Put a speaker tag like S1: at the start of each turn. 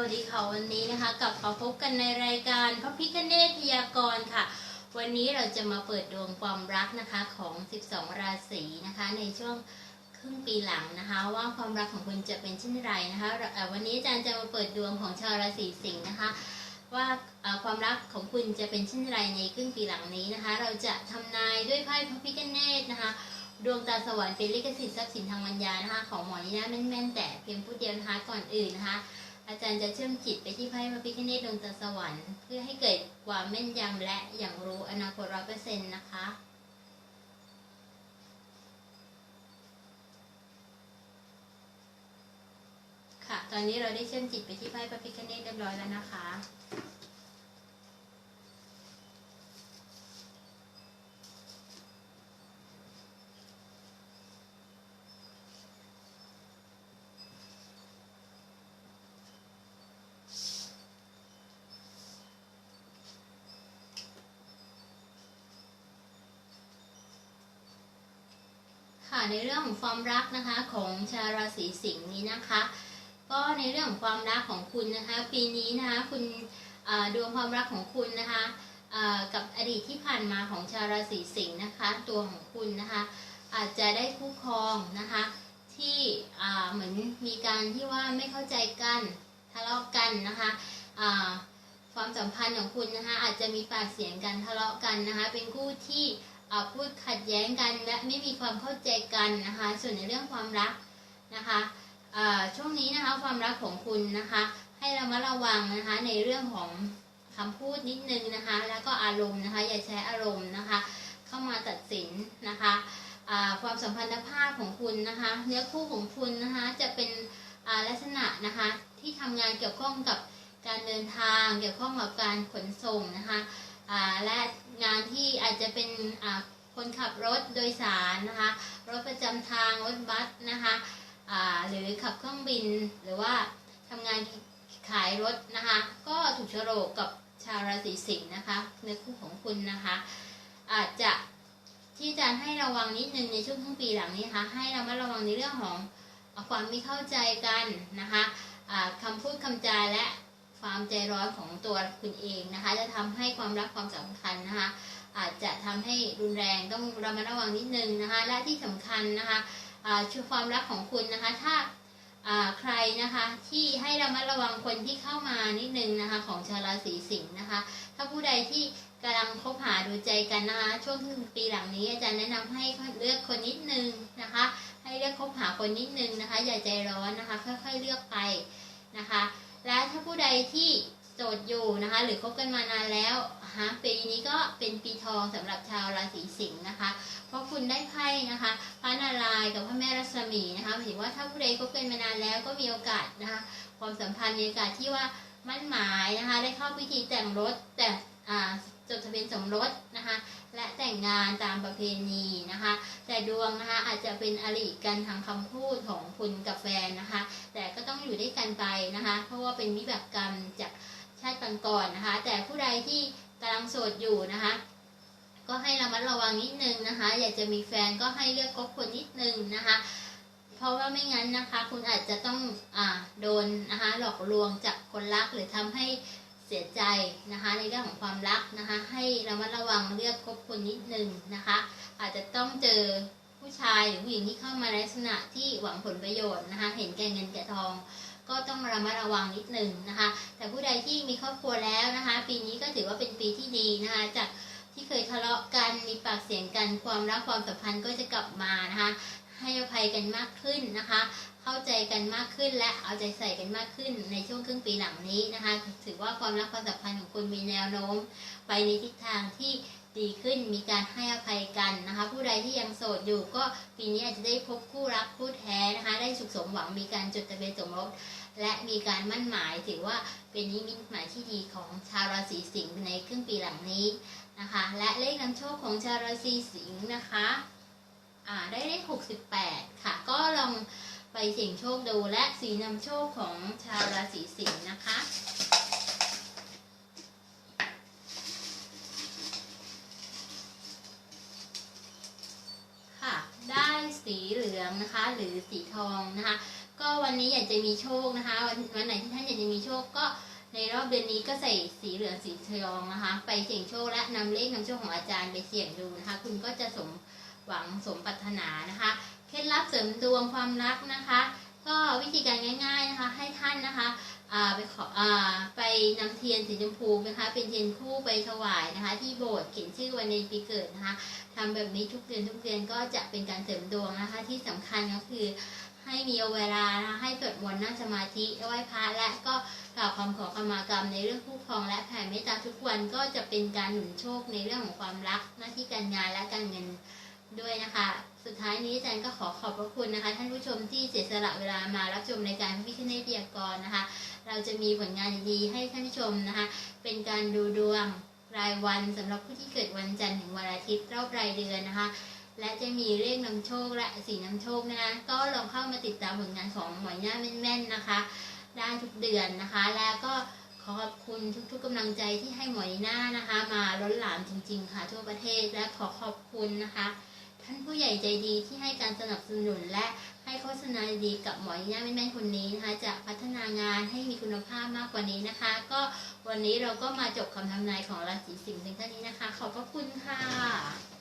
S1: วัสดีค่ะวันนี้นะคะ กลับมาพบกันในรายการพระพิคเนตพยากรณ์ค่ะ วันนี้เราจะมาเปิดดวงความรักนะคะของ 12 ราศีนะคะ ในช่วงครึ่งปีหลังนะคะ ว่าความรักของคุณจะเป็นเช่นไรนะคะวันนี้อาจารย์จะมาเปิดดวงของชาวราศีสิงห์นะคะ ว่าความรักของคุณจะเป็นเช่นไรในครึ่งปีหลังนี้นะคะ เราจะทำนายด้วยไพ่พระพิคเนตนะคะดวงตาสวรรค์เป็นลิขสิทธิ์ทรัพย์สินทางปัญญานะคะของหมอนี่นะแม่นๆแต่เพียงผู้เดียวนะคะก่อนอื่นนะคะ อาจารย์จะเชื่อมจิตไปที่ไพ่พระพิฆเนศดวงตาสวรรค์ เพื่อให้เกิดความแม่นยำและอย่างรู้อนาคตร้อยเปอร์เซ็นต์นะคะ ค่ะ ตอนนี้เราได้เชื่อมจิตไปที่ไพ่พระพิฆเนศเรียบร้อยแล้วนะคะ ในเรื่องของความรักนะคะของชาวราศีสิงห์นี้นะคะ ก็ในเรื่องของความรักของคุณนะคะ ปีนี้นะคะคุณดวงความรักของคุณนะคะกับอดีตที่ผ่านมาของชาวราศีสิงห์นะคะ ตัวของคุณนะคะ อาจจะได้คู่ครองนะคะ ที่เหมือนมีการที่ว่าไม่เข้าใจกันทะเลาะกันนะคะความสัมพันธ์ของคุณนะคะอาจจะมีปากเสียงกันทะเลาะกันนะคะ เป็นคู่ที่ พูดขัดแย้งกันและไม่มีความเข้าใจกันนะคะ ส่วนในเรื่องความรักนะคะช่วงนี้นะคะความรักของคุณนะคะ ให้รามาระวังนะคะในเรื่องของคำพูดนิดนึงนะคะ แล้วก็อารมณ์นะคะ อย่าใช้อารมณ์นะคะ เข้ามาตัดสินนะคะความสัมพันธภาพของคุณนะคะ เนื้อคู่ของคุณนะคะจะเป็นลักษณะนะคะที่ทำงานเกี่ยวข้องกับการเดินทาง เกี่ยวข้องกับการขนส่งนะคะและ งานที่อาจจะเป็นคนขับรถโดยสารนะคะรถประจำทางรถบัสนะคะหรือขับเครื่องบินหรือว่าทำงานขายรถนะคะ ก็ถูกโฉลกกับชาวราศีสิงห์นะคะในคู่ของคุณนะคะ อาจจะที่อาจารย์ให้ระวังนิดนึงในช่วงครึ่งปีหลังนี้นะคะให้เรามาระวังในเรื่องของความไม่เข้าใจกันนะคะอ่าคำพูดคำจาและ ความใจร้อนของตัวคุณเองนะคะ จะทำให้ความรักความสำคัญนะคะ อาจจะทำให้รุนแรงต้องระมัดระวังนิดนึงนะคะ และที่สำคัญนะคะอ่าช่วยความรักของคุณนะคะ ถ้าใครนะคะที่ให้ระมัดระวังคนที่เข้ามานิดนึงนะคะ ของชาวราศีสิงห์นะคะ ถ้าผู้ใดที่กำลังคบหาดูใจกันนะคะช่วงครึ่งปีหลังนี้อาจารย์แนะนำให้เลือกคนนิดนึงนะคะ ให้เลือกคบหาคนนิดนึงนะคะ อย่าใจร้อนนะคะ ค่อยๆเลือกไปนะคะ และถ้าผู้ใดที่โสดอยู่นะคะ หรือคบกันมานานแล้วฮะปีนี้ก็เป็นปีทองสำหรับชาวราศีสิงห์นะคะ เพราะคุณได้ไพ่นะคะพระนารายณ์กับพระแม่รัศมีนะคะหมายถึงว่าถ้าผู้ใดคบกันมานานแล้วก็มีโอกาสนะคะ ความสัมพันธ์มีโอกาสที่ว่ามั่นหมายนะคะ ได้เข้าพิธีแต่งรถแต่จดทะเบียนสมรสนะคะ และแต่งงานตามประเพณี นะคะ แต่ดวงนะคะอาจจะเป็นอริกันทางคำพูดของคุณกับแฟนนะคะ แต่ก็ต้องอยู่ด้วยกันไปนะคะ เพราะว่าเป็นวิบากกรรมจากชาติก่อนๆนะคะ แต่ผู้ใดที่กำลังโสดอยู่นะคะก็ให้ระมัดระวังนิดนึงนะคะ อยากจะมีแฟนก็ให้เลือกคบคนนิดนึงนะคะ เพราะว่าไม่งั้นนะคะ คุณอาจจะต้องอ่าโดนนะคะหลอกลวงจากคนรักหรือทำให้เสียใจนะคะ ในเรื่องของความรักนะคะ ให้ระมัดระวังเลือกคบคนนิดนึงนะคะ อาจจะต้องเจอผู้ชายหรือผู้หญิงที่เข้ามาในลักษณะที่หวังผลประโยชน์นะคะ เห็นแก่เงินแก่ทอง ก็ต้องระมัดระวังนิดหนึ่งนะคะ แต่ผู้ใดที่มีครอบครัวแล้วนะคะ ปีนี้ก็ถือว่าเป็นปีที่ดีนะคะ จากที่เคยทะเลาะกันมีปากเสียงกันความรักความสัมพันธ์ก็จะกลับมานะคะให้อภัยกันมากขึ้นนะคะ เข้าใจกันมากขึ้นและเอาใจใส่กันมากขึ้นในช่วงครึ่งปีหลังนี้นะคะ ถือว่าความรักความสัมพันธ์ของคุณมีแนวโน้ม ไปในทิศทางที่ ดีขึ้นมีการให้อภัยกันนะคะ ผู้ใดที่ยังโสดอยู่ก็ปีนี้อาจจะได้พบคู่รักคู่แท้นะคะ ได้สุขสมหวังมีการจดทะเบียนสมรสและมีการมั่นหมายถือว่าเป็นนิมิตหมายที่ดีของชาวราศีสิงห์ในครึ่งปีหลังนี้นะคะ และเลขนำโชคของชาวราศีสิงห์นะคะอ่าได้เลข68 ค่ะ ก็ลองไปเสี่ยงโชคดูและสีนำโชคของชาวราศีสิงห์นะคะ ค่ะ ได้ สีเหลืองนะคะ หรือสีทองนะคะ ก็วันนี้อยากจะมีโชคนะคะ วันวันไหนที่ท่านอยากจะมีโชคก็ในรอบเดือนนี้ก็ใส่สีเหลืองสีทองนะคะ ไปเสี่ยงโชคและนำเลขนำโชคของอาจารย์ไปเสี่ยงดูนะคะ คุณก็จะสมหวังสมปรารถนานะคะเคล็ดลับเสริมดวงความรักนะคะ ก็วิธีการง่าย ๆนะคะ ให้ท่านนะคะ ไปขออ่าไปนำเทียนสีชมพูนะคะ เป็นเทียนคู่ไปถวายนะคะ ที่โบสถ์เขียนชื่อวันในปีเกิดนะคะทำแบบนี้ทุกเดือนทุกเดือนก็จะเป็นการเสริมดวงนะคะ ที่สำคัญก็คือให้มีเวลานะะให้สวดมนต์นั่งสมาธิไหว้พระและก็กล่าวคำขอขมากรรมในเรื่องคู่ครองและแผ่เมตตาทุกวันก็จะเป็นการหนุนโชคในเรื่องของความรักหน้าที่การงานและการเงิน ด้วยนะคะ สุดท้ายนี้อาจารย์ก็ขอขอบพระคุณนะคะ ท่านผู้ชมที่เสียสละเวลามารับชมในการพิคเนตยกรนะคะ เราจะมีผลงานดีๆให้ท่านผู้ชมนะคะ เป็นการดูดวงรายวันสำหรับผู้ที่เกิดวันจันทร์ถึงวันอาทิตย์รอบรายเดือนนะคะ และจะมีเลขนำโชคและสีนำโชคนะคะ ก็ลองเข้ามาติดตามผลงานของหมอยหน้าแม่นๆนะคะ ได้ทุกเดือนนะคะ แล้วก็ขอขอบคุณทุกๆกำลังใจที่ให้หมอยหน้านะคะ มาล้นหลามจริงๆค่ะทั่วประเทศและขอขอบคุณนะคะ ท่านผู้ใหญ่ใจดีที่ให้การสนับสนุนและให้โฆษณาดีกับหมอยหน้าแม่นๆคนนี้นะคะ จะพัฒนางานให้มีคุณภาพมากกว่านี้นะคะ ก็วันนี้เราก็มาจบคำทำนายของราศีสิงห์เพียงเท่านี้นะคะ ขอบพระคุณค่ะ